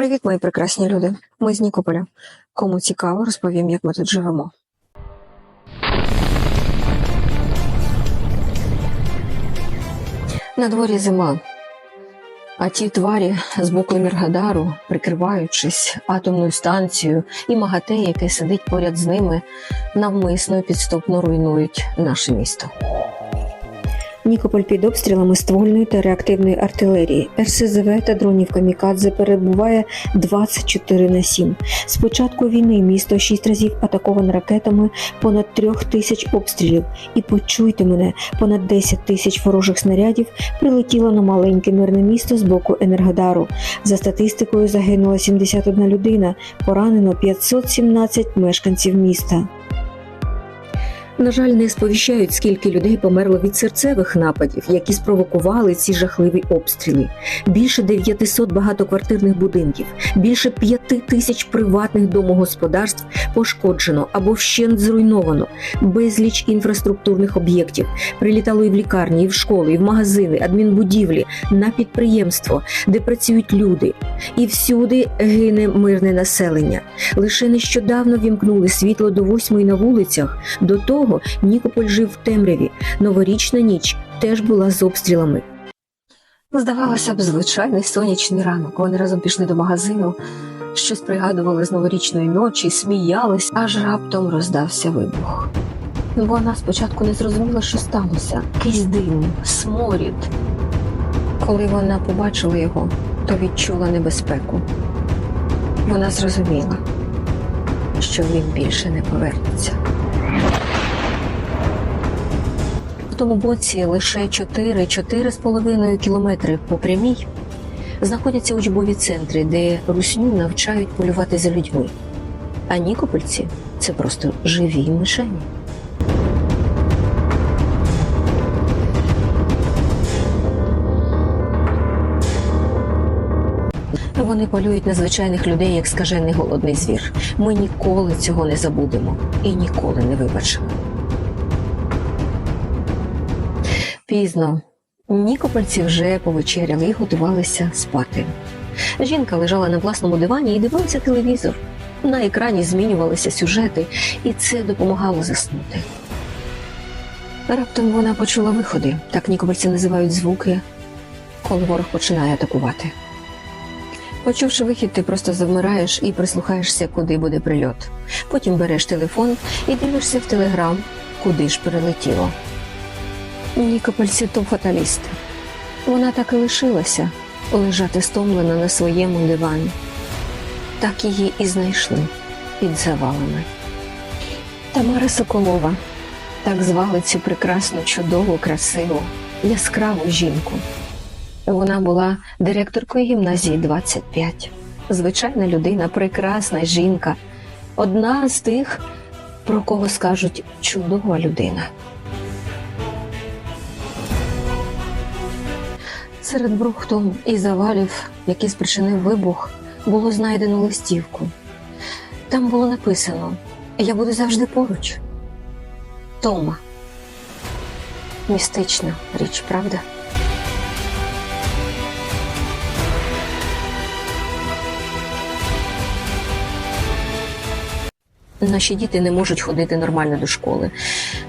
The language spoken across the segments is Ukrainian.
Привіт, мої прекрасні люди. Ми з Нікополя. Кому цікаво, розповім, як ми тут живемо. На дворі зима. А ті тварі з боку Міргадару, прикриваючись атомною станцією і МАГАТЕ, яке сидить поряд з ними, навмисно підступно руйнують наше місто. Нікополь під обстрілами ствольної та реактивної артилерії, РСЗВ та дронів Камікадзе перебуває 24 на 7. З початку війни місто шість разів атаковане ракетами, понад трьох тисяч обстрілів. І почуйте мене, понад 10 тисяч ворожих снарядів прилетіло на маленьке мирне місто з боку Енергодару. За статистикою загинула 71 людина, поранено 517 мешканців міста. На жаль, не сповіщають, скільки людей померло від серцевих нападів, які спровокували ці жахливі обстріли. Більше 900 багатоквартирних будинків, більше 5 тисяч приватних домогосподарств пошкоджено або вщент зруйновано, безліч інфраструктурних об'єктів. Прилітало і в лікарні, і в школи, і в магазини, адмінбудівлі, на підприємство, де працюють люди. І всюди гине мирне населення. Лише нещодавно вімкнули світло до восьмої на вулицях. До того Нікополь жив в темряві. Новорічна ніч теж була з обстрілами. Здавалося б, звичайний сонячний ранок. Вони разом пішли до магазину, щось пригадували з новорічної ночі, сміялись, аж раптом роздався вибух. Вона спочатку не зрозуміла, що сталося. Якийсь дим, сморід. Коли вона побачила його, то відчула небезпеку. Вона зрозуміла, що він більше не повернеться. В тому боці лише 4-4,5 кілометри по прямій знаходяться учбові центри, де русню навчають полювати за людьми. А нікопольці це просто живі мишені. Вони полюють на звичайних людей, як скажений голодний звір. Ми ніколи цього не забудемо і ніколи не вибачимо. Пізно. Нікопольці вже повечеряли і готувалися спати. Жінка лежала на власному дивані і дивилася телевізор. На екрані змінювалися сюжети, і це допомагало заснути. Раптом вона почула виходи. Так нікопольці називають звуки, коли ворог починає атакувати. Почувши вихід, ти просто завмираєш і прислухаєшся, куди буде прильот. Потім береш телефон і дивишся в телеграм, куди ж прилетіло. Нікопольці то фаталісти. Вона так і лишилася лежати стомлена на своєму дивані. Так її і знайшли під завалами. Тамара Соколова так звали цю прекрасну, чудову, красиву, яскраву жінку. Вона була директоркою гімназії 25. Звичайна людина, прекрасна жінка. Одна з тих, про кого скажуть чудова людина. Серед брухту і завалів, які спричинив вибух, було знайдено листівку. Там було написано: Я буду завжди поруч. Тома. Містична річ, правда? Наші діти не можуть ходити нормально до школи.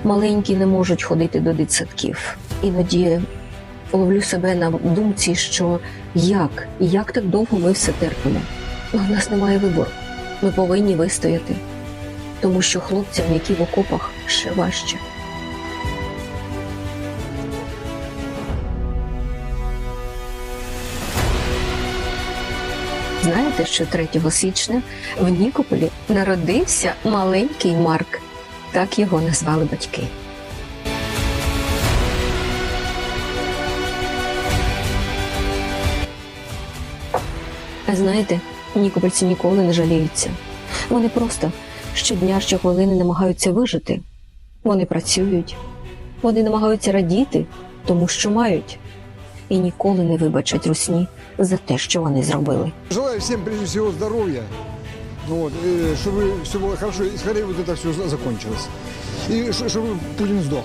Маленькі не можуть ходити до дитсадків. Іноді ловлю себе на думці, що як, як так довго ми все терпимо. У нас немає вибору. Ми повинні вистояти, тому що хлопцям, які в окопах, ще важче. Знаєте, що 3 січня в Нікополі народився маленький Марк. Так його назвали батьки. А знаєте, нікопольці ніколи не жаліються. Вони просто щодня, щохвилини намагаються вижити. Вони працюють, вони намагаються радіти, тому що мають, і ніколи не вибачать русні за те, що вони зробили. Желаю всем прежде всего здоровья, ну вот, э, чтобы все было хорошо и скорее вот это все закончилось. И ш- чтобы Путин сдох.